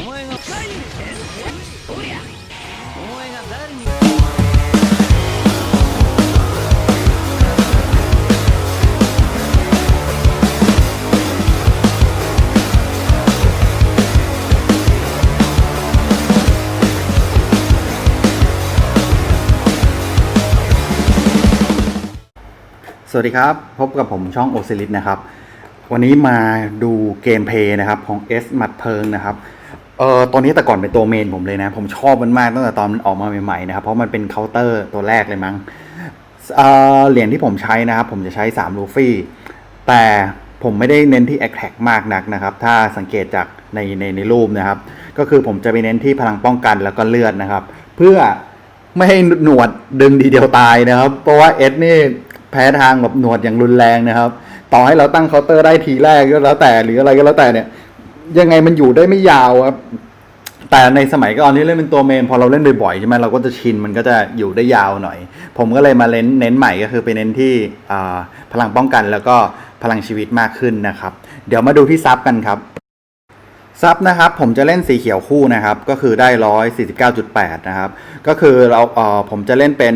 前がおりゃお前が誰に สวัสดีครับ พบกับผมช่องโอซิลิสนะครับ วันนี้มาดูเกมเพลย์นะครับของ S หมัดเพิงนะครับ เออตอนนี้แต่ก่อนเป็นตัวเมนผมเลยนะ ผมชอบมันมากตั้งแต่ตอนมันออกมาใหม่ๆนะครับ เพราะมันเป็นเคาน์เตอร์ตัวแรกเลยมั้งเอ่อเหรียญที่ผมใช้นะครับ ผมจะใช้3ลูฟี่ แต่ผมไม่ได้เน้นที่ a t t a c มากนักนะครับ ถ้าสังเกตจากในในในรูปนะครับ ก็คือผมจะไปเน้นที่พลังป้องกันแล้วก็เลือดนะครับ เพื่อไม่ให้หนวดดึงทีเดียวตายนะครับ เพราะว่าเอสนี่แพ้ทางแบบหนวดอย่างรุนแรงนะครับ ต่อให้เราตั้งเคาน์เตอร์ได้ทีแรกก็แล้วแต่หรืออะไรก็แล้วแต่เนี่ย ยังไงมันอยู่ได้ไม่ยาวครับ แต่ในสมัยก่อนที่เล่นเป็นตัวเมน พอเราเล่นบ่อยๆใช่ไหมเราก็จะชินมันก็จะอยู่ได้ยาวหน่อย ผมก็เลยมาเน้นเน้นใหม่ก็คือไปเน้นที่พลังป้องกันแล้วก็พลังชีวิตมากขึ้นนะครับ เดี๋ยวมาดูที่ซับกันครับซับนะครับผมจะเล่นสีเขียวคู่นะครับ ก็คือได้ร้อยสี่สิบเก้าจุดแปดนะครับ ก็คือเราเออผมจะเล่นเป็น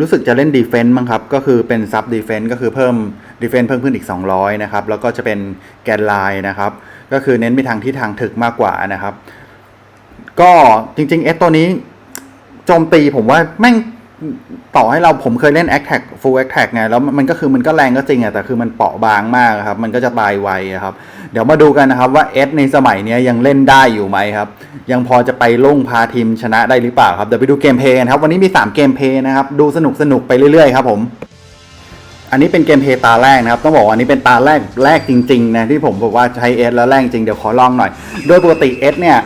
รู้สึกจะเล่นดีเฟนต์มั้งครับ ก็คือเป็นซับดีเฟนต์ก็คือเพิ่มดีเฟนต์เพิ่มขึ้นอีก 200 นะครับ แล้วก็จะเป็นแกนไลน์นะครับ ก็คือเน้นไปทางที่ทางถึกมากกว่านะครับ ก็จริงๆเอสตัวนี้โจมตีผมว่าแม่งต่อให้เราผมเคยเล่น a อ t a c full attack ไงแล้วมันก็คือมันก็แรงก็จริงอะแต่คือมันเปราะบางมากครับ มันก็จะตายไวครับ เดี๋ยวมาดูกันนะครับว่าเอสในสมัยนี้ยังเล่นได้อยู่ไหมครับ ยังพอจะไปลุ่งพาทีมชนะได้หรือเปล่าครับ เดี๋ยวไปดูเกมเพย์กันครับ วันนี้มี 3 เกมเพย์นะครับ ดูสนุกสนุกไปเรื่อยๆครับผม อันนี้เป็นเกมเพย์ตาแรกนะครับ ต้องบอกว่าอันนี้เป็นตาแรกแรกจริงๆนะที่ผมบอกว่าใช้เอสแล้วแรกจริงเดี๋ยวขอลองหน่อย โดยปกติเอสเนี่ย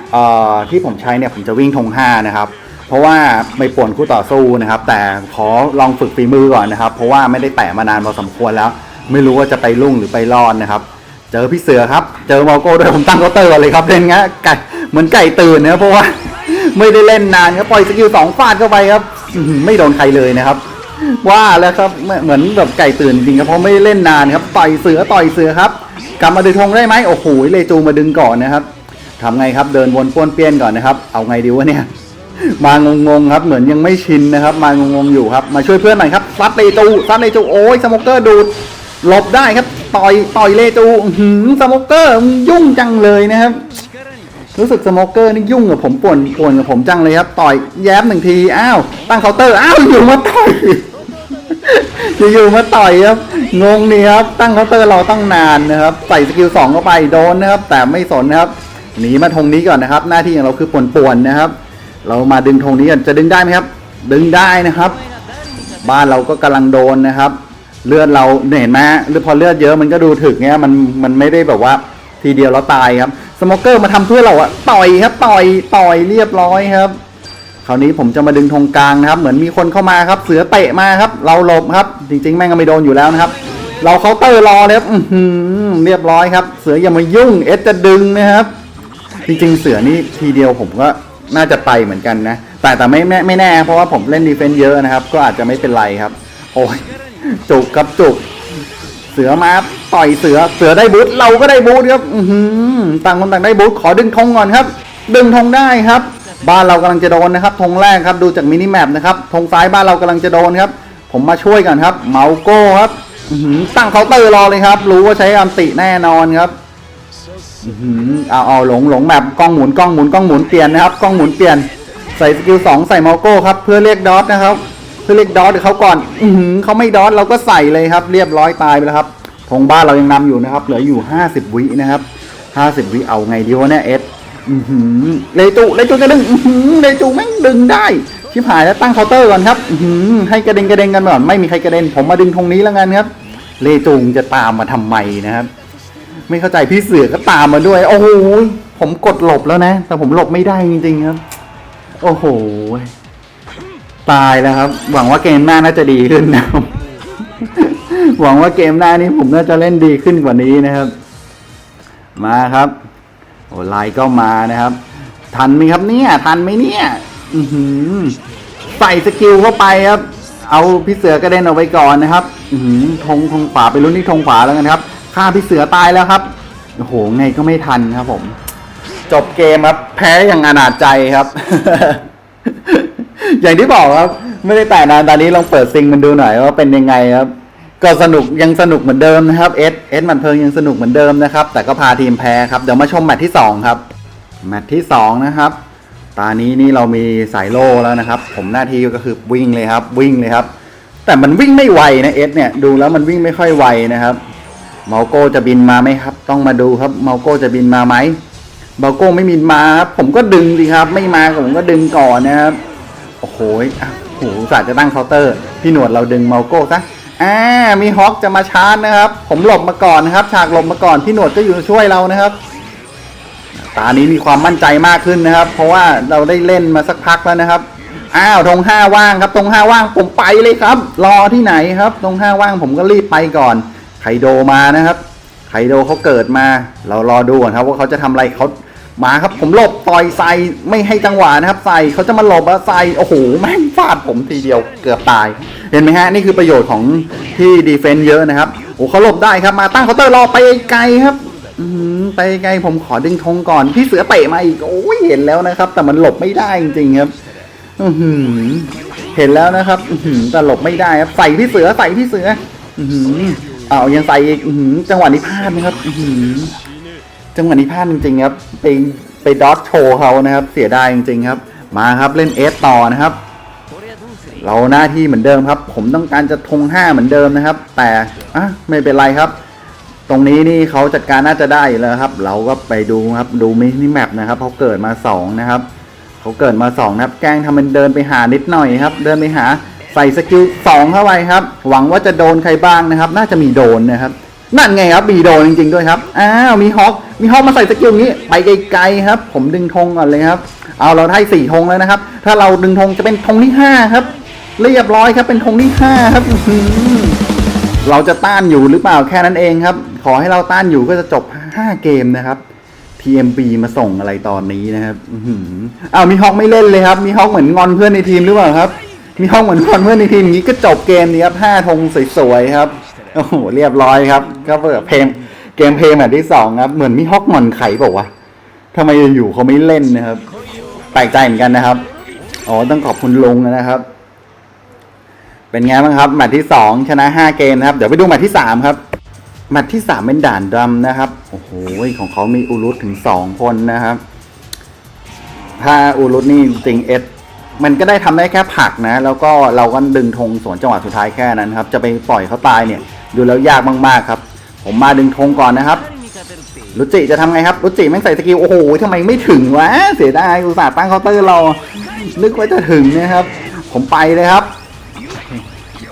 ที่ผมใช้เนี่ยผมจะวิ่งธง5นะครับเพราะว่าไม่ป่วนคู่ต่อสู้นะครับ แต่ขอลองฝึกฝีมือก่อนนะครับ เพราะว่าไม่ได้แตะมานานพอสมควรแล้ว ไม่รู้ว่าจะไปรุ่งหรือไปรอดนะครับ เจอพี่เสือครับ เจอมาโก้ด้วยผมตั้งเคาน์เตอร์เลยครับเล่นงะไก่เหมือนไก่ตื่นนะเพราะว่าไม่ได้เล่นนานครับปล่อยสกิลสองฟาดเข้าไปครับไม่โดนใครเลยนะครับ ว่าแล้วครับเหมือนแบบไก่ตื่นจริงครับเพราะไม่เล่นนานครับต่อยเสือต่อยเสือครับกลับมาดึงธงได้ไหมโอ้โหเลจูมาดึงก่อนนะครับทำไงครับเดินวนป้วนเปี้ยนก่อนนะครับ เอาไงดีวะเนี่ย มางงๆครับเหมือนยังไม่ชินนะครับ มางงๆอยู่ครับมาช่วยเพื่อนหน่อยครับซัดเลจูซัดเลจูโอ้ยสโมกเกอร์ดูดหลบได้ครับต่อยต่อยเลจูหือสโมกเกอร์ยุ่งจังเลยนะครับรู้สึกสโมกเกอร์นี่ยุ่งกับผมป่วนป่วนกับผมจังเลยครับ ต่อยแย้มหนึ่งที อ้าว ตั้งเคาน์เตอร์ อ้าว อยู่มาต่อย อยู่ๆมาต่อยครับ งงนี่ครับ ตั้งเคาน์เตอร์เราตั้งนานนะครับ ใส่สกิลสองเข้าไปโดนนะครับ แต่ไม่สนนะครับ หนีมาธงนี้ก่อนนะครับ หน้าที่ของเราคือป่วนๆนะครับ เรามาดึงธงนี้กันจะดึงได้ไหมครับ ดึงได้นะครับ บ้านเราก็กำลังโดนนะครับ เลือดเราเนี่ยเห็นไหมหรือพอเลือดเยอะมันก็ดูถึกเงี้ย มัน มันไม่ได้แบบว่าทีเดียวแล้วตายครับ สโมเกอร์มาทำเพื่อเราอะต่อยครับ ต่อย ต่อยเรียบร้อยครับ คราวนี้ผมจะมาดึงธงกลางนะครับ เหมือนมีคนเข้ามาครับ เสือเตะมาครับ เราหลบครับ จริง ๆ แม่งก็ไม่โดนอยู่แล้วนะครับ เราเคาน์เตอร์รอเลยครับอื้อหือเรียบร้อยครับ เสืออย่ามายุ่ง เอสจะดึงนะครับ จริง ๆ เสือนี่ทีเดียวผมก็น่าจะไปเหมือนกันนะ แต่แต่ไม่ไม่ไม่แน่ เพราะว่าผมเล่นดีเฟนต์เยอะนะครับ ก็อาจจะไม่เป็นไรครับ โอ้ยจุกครับจุก เสือมาต่อยเสือ เสือได้บูทเราก็ได้บูทครับอือหือต่างคนต่างได้บูทขอดึงธงก่อนครับ ดึงธงได้ครับ บ้านเรากำลังจะโดนนะครับธงแรกครับดูจากมินิแมปนะครับธงซ้ายบ้านเรากำลังจะโดนครับ ผมมาช่วยก่อนครับเมาโก้ครับหือตั้งเคาน์เตอร์รอเลยครับ รู้ว่าใช้อันติแน่นอนครับหือเอาเอาหลงหลงแบบกล้องหมุนกล้องหมุนกล้องหมุนเปลี่ยนนะครับกล้องหมุนเปลี่ยนใส่สกิลสองใส่มาโก้ครับเพื่อเรียกดอทนะครับ เพื่อเรียกดอทเขาก่อน อือหือเขาไม่ดอทเราก็ใส่เลยครับ เรียบร้อยตายไปแล้วครับธงบ้านเรายังนำอยู่นะครับ เหลืออยู่ห้าสิบวินะครับห้าสิบวิเอาไงดีวะเนี่ยเอส อือหือเลจูเลจูจะดึงอือหือเลจูแม่งดึงได้ชิบหายแล้วตั้งเคาน์เตอร์ก่อนครับให้กระเด็นกระเด็นกันก่อนไม่มีใครกระเด็นผมมาดึงธงนี้แล้วกันครับ เลจูงจะตามมาทำไมนะครับ ไม่เข้าใจพี่เสือก็ตามมาด้วย โอ้โหผมกดหลบแล้วนะ แต่ผมหลบไม่ได้จริงๆครับ โอ้โหตายแล้วครับ หวังว่าเกมหน้าน่าจะดีขึ้นนะครับหวังว่าเกมหน้านี้ผมน่าจะเล่นดีขึ้นกว่านี้นะครับ มาครับ โอ้ไลน์ก็มานะครับ ทันไหมครับเนี่ย ทันไหมเนี่ยอือหือใส่สกิลเข้าไปครับ เอาพี่เสือกระเด็นออกไปก่อนนะครับอือหือธงธงขวาไปลุ้นที่ธงขวาแล้วกันครับฆ่าพี่เสือตายแล้วครับโอ้โหไงก็ไม่ทันครับผม จบเกมครับ แพ้อย่างอนาจใจครับ อย่างที่บอกครับ ไม่ได้แต่นานตอนนี้ลองเปิดซิงมันดูหน่อยว่าเป็นยังไงครับ ก็สนุกยังสนุกเหมือนเดิมนะครับเอสเอสมันเพิงยังสนุกเหมือนเดิมนะครับ แต่ก็พาทีมแพ้ครับ เดี๋ยวมาชมแมตช์ที่สองครับแมตช์ที่สองนะครับตานี้นี่เรามีสายโล่แล้วนะครับ ผมหน้าที่ก็คือวิ่งเลยครับ วิ่งเลยครับ แต่มันวิ่งไม่ไวนะเอสเนี่ยดูแล้วมันวิ่งไม่ค่อยไวนะครับเมาโก้จะบินมาไหมครับ ต้องมาดูครับเมาโก้จะบินมาไหมเมาโก้ไม่บินมาครับผมก็ดึงสิครับ ไม่มาผมก็ดึงก่อนนะครับโอ้โหโอ้โหอุตสาห์จะตั้งเคาน์เตอร์ พี่หนวดเราดึงเมาโก้ซะ อ่ามีฮอกจะมาชาร์จนะครับ ผมหลบมาก่อนนะครับ ฉากหลบมาก่อนพี่หนวดก็อยู่ช่วยเรานะครับตานี้มีความมั่นใจมากขึ้นนะครับ เพราะว่าเราได้เล่นมาสักพักแล้วนะครับอ้าวธงห้าว่างครับธงห้าว่างผมไปเลยครับ รอที่ไหนครับธงห้าว่างผมก็รีบไปก่อนไคโดมานะครับไคโดเขาเกิดมา เรารอดูก่อนครับว่าเขาจะทำอะไรเขา มาครับผมหลบต่อยใส่ไม่ให้จังหวะนะครับ ใส่เขาจะมาหลบแล้วใส่โอ้โหแม่งฟาดผมทีเดียวเกือบตาย เห็นไหมฮะนี่คือประโยชน์ของที่ดีเฟนต์เยอะนะครับโอ้เขาหลบได้ครับมาตั้งเคาน์เตอร์รอไปไกลครับไปไกลผมขอดึงธงก่อนพี่เสือเตะมาอีกโอ้ยเห็นแล้วนะครับ แต่มันหลบไม่ได้จริงๆครับอือหือเห็นแล้วนะครับอืแต่หลบไม่ได้ครับใส่พี่เสือใส่พี่เสืออือหือเอายังใส่อีกจังหวะนี้พลาดนะครับอือหือ จังหวะนี้พลาดจริงๆครับไปไปดอสโชเขานะครับ เสียดายจริงๆครับ มาครับเล่นเอสต่อนะครับ เราหน้าที่เหมือนเดิมครับ ผมต้องการจะทงห้าเหมือนเดิมนะครับ แต่อะไม่เป็นไรครับ ตรงนี้นี่เขาจัดการน่าจะได้แล้วครับ เราก็ไปดูครับดูมินิแมปนะครับเขาเกิดมาสองนะครับเขาเกิดมาสองนะครับแกงทำเป็นเดินไปหานิดหน่อยครับ เดินไปหาใส่สกิลสองเข้าไปครับ หวังว่าจะโดนใครบ้างนะครับ น่าจะมีโดนนะครับ นั่นไงครับมีโดนจริงๆด้วยครับอ้าวมีฮอกมีฮอกมาใส่สกิลอย่างนี้ไปไกลๆครับ ผมดึงธงก่อนเลยครับ เอาเราได้สี่ธงแล้วนะครับ ถ้าเราดึงธงจะเป็นธงที่ห้าครับเรียบร้อยครับเป็นธงที่ห้าครับเราจะต้านอยู่หรือเปล่าแค่นั้นเองครับ ขอให้เราต้านอยู่ก็จะจบ5เกมนะครับ TMB มาส่งอะไรตอนนี้นะครับอื้อออ้าวมีฮอกไม่เล่นเลยครับ มีฮอกเหมือนงอนเพื่อนในทีมหรือเปล่าครับ มีฮอกเหมือนงอนเพื่อนในทีมอย่างนี้ก็จบเกมนี้ครับห้าธงสวยๆครับ โอ้โหเรียบร้อยครับ ก็เปิดเพลงเกมเพลงแบบที่สองครับ เหมือนมีฮอกงอนไข่บอกว่าทำไมอยู่ๆเขาไม่เล่นนะครับแปลกใจเหมือนกันนะครับอ๋อต้องขอบคุณลุงนะครับ เป็นไงบ้างครับแมตช์ที่สองชนะห้าเกมนะครับ เดี๋ยวไปดูแมตช์ที่สามครับแมตช์ที่สามเป็นด่านดำนะครับโอ้โหของเขามีอุรุตถึงสองคนนะครับ ถ้าอุรุตนี่จริงเอส มันก็ได้ทำได้แค่ผักนะ แล้วก็เราก็ดึงธงสวนจังหวะสุดท้ายแค่นั้นครับ จะไปปล่อยเขาตายเนี่ย ดูแล้วยากมากๆครับ ผมมาดึงธงก่อนนะครับลุจิจะทำไงครับลุจิแม่งใส่สกิลโอ้โหทำไมไม่ถึงวะเสียดายอุตส่าห์ตั้งเคาน์เตอร์รอนึกว่าจะถึงนะครับ ผมไปเลยครับ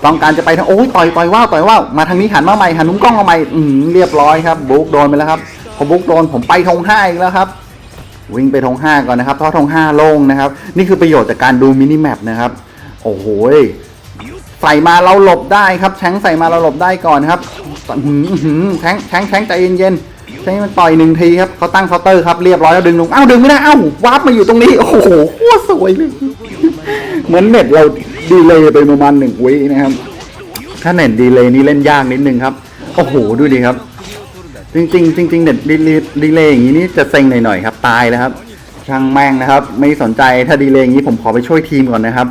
ต้องการจะไปทางโอ้ยต่อยต่อยว่าวต่อยว่ามาทางนี้หันมาใหม่หันนุ่มกล้องมาใหม่อืมเรียบร้อยครับบุกโดนไปแล้วครับพอบุกโดนผมไปทงห้าอีกแล้วครับ วิ่งไปธงห้าก่อนนะครับเพราะธงห้าโล่งนะครับ นี่คือประโยชน์จากการดูมินิแมปนะครับ โอ้โหใส่มาเราหลบได้ครับแชงใส่มาเราหลบได้ก่อนครับแชงแชงแชงใจเย็นๆแชงมันต่อยหนึ่งทีครับเขาตั้งเคาน์เตอร์ครับเรียบร้อยแล้วดึงลงอ้าวดึงไม่ได้อ้าววาร์ปมาอยู่ตรงนี้โอ้โหโคตรสวยเลยเหมือนเน็ตเราดีเลยไปประมาณหนึ่งวินะครับ ถ้าเน็ตดีเลยนี่เล่นยากนิดนึงครับ โอ้โหดูดิครับ จริงๆจริงๆเน็ตดีเลย์ดีเลย์อย่างนี้นี่จะเซ็งหน่อยๆครับตายแล้วครับ ช่างแม่งนะครับ ไม่สนใจถ้าดีเลย์อย่างนี้ผมขอไปช่วยทีมก่อนนะครับ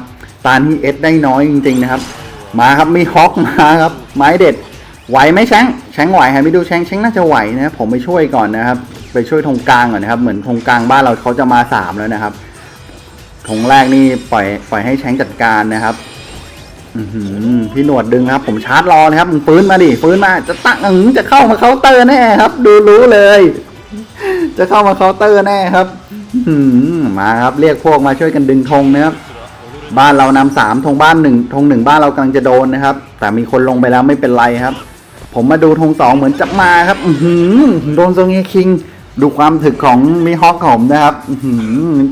ตาที่เอสได้น้อยจริง ๆนะครับ มาครับมีฮอกมาครับ ไม้เด็ดไหวไหมแชงแชงไหวให้ไปดูแชงแชงน่าจะไหวนะผมไปช่วยก่อนนะครับ ไปช่วยธงกลางก่อนนะครับเหมือนธงกลางบ้านเราเขาจะมาสามแล้วนะครับธงแรกนี่ปล่อยปล่อยให้แชงจัดการนะครับ พี่หนวดดึงครับ ผมชาร์จรอนะครับมึงฟื้นมาดิฟื้นมา จะตั้งจะเข้ามาเคาน์เตอร์แน่ครับ ดูรู้เลย จะเข้ามาเคาน์เตอร์แน่ครับมาครับ เรียกพวกมาช่วยกันดึงธงนะครับ บ้านเรานำสามธงบ้านหนึ่งธงหนึ่งบ้านเรากำลังจะโดนนะครับ แต่มีคนลงไปแล้วไม่เป็นไรครับ ผมมาดูธงสองเหมือนจะมาครับออืโดนโซงเอคิง ดูความถึกของมีฮอกของผมนะครับ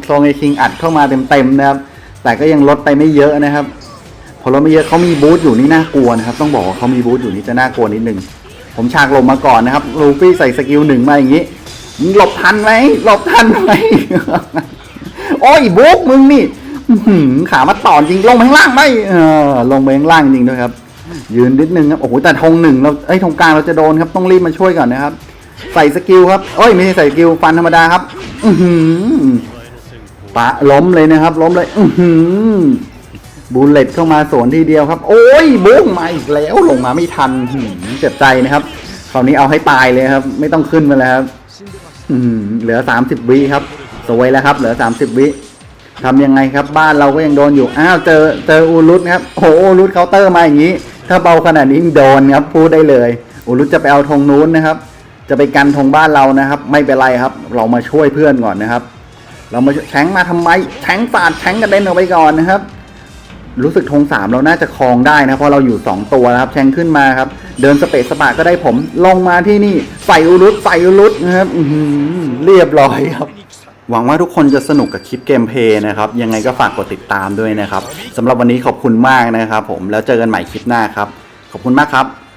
โซงเอคิงอัดเข้ามาเต็มๆนะครับ แต่ก็ยังลดไปไม่เยอะนะครับ พอลดไม่เยอะเขามีบูธอยู่นี่น่ากลัวนะครับ ต้องบอกว่าเขามีบูธอยู่นี่จะน่ากลัวนิดนึงผมฉากลมมาก่อนนะครับลูฟี่ใส่สกิลหนึ่งมาอย่างนี้มึงหลบทันไหมหลบทันไหมโอ้ยบุ๊กมึงนี่หือขามาต่อจริงลงไปข้างล่างไหมเออลงไปข้างล่างจริงด้วยครับ ยืนนิดนึงครับโอ้โหแต่ธงหนึ่งเราไอ้ยธงกลางเราจะโดนครับต้องรีบมาช่วยก่อนนะครับ ใส่สกิลครับเอ้ยไม่ใช่ใส่สกิลฟันธรรมดาครับ อือหือปะล้มเลยนะครับ ล้มเลย อือหือ บูลเลตเข้ามาสวนทีเดียวครับ โอ้ยบุ้งมาอีกแล้วลงมาไม่ทันหืมเจ็บใจนะครับคราวนี้เอาให้ตายเลยครับ ไม่ต้องขึ้นมาแล้วครับอืมเหลือสามสิบวิครับสวยแล้วครับ เหลือสามสิบวิทำยังไงครับ บ้านเราก็ยังโดนอยู่อ้าวเจอเจออูรุตครับโอ้โหอูรุตเคาน์เตอร์มาอย่างนี้ ถ้าเบาขนาดนี้โดนครับพูดได้เลยอูรุตจะไปเอาธงนู้นนะครับ จะไปกันธงบ้านเรานะครับ ไม่เป็นไรครับ เรามาช่วยเพื่อนก่อนนะครับ เรามาช่วยแทงมาทำไมแทงสาดแทงกระเด็นออกไปก่อนนะครับ รู้สึกธงสามเราน่าจะคลองได้นะเพราะเราอยู่ 2 ตัวนะครับ แชงขึ้นมาครับ เดินสเปซสปาก็ได้ผมลงมาที่นี่ใส่อุรุตใส่อุรุตนะครับเรียบร้อยครับ หวังว่าทุกคนจะสนุกกับคลิปเกมเพย์นะครับ ยังไงก็ฝากกดติดตามด้วยนะครับสำหรับวันนี้ขอบคุณมากนะครับ ผมแล้วเจอกันใหม่คลิปหน้าครับ ขอบคุณมากครับ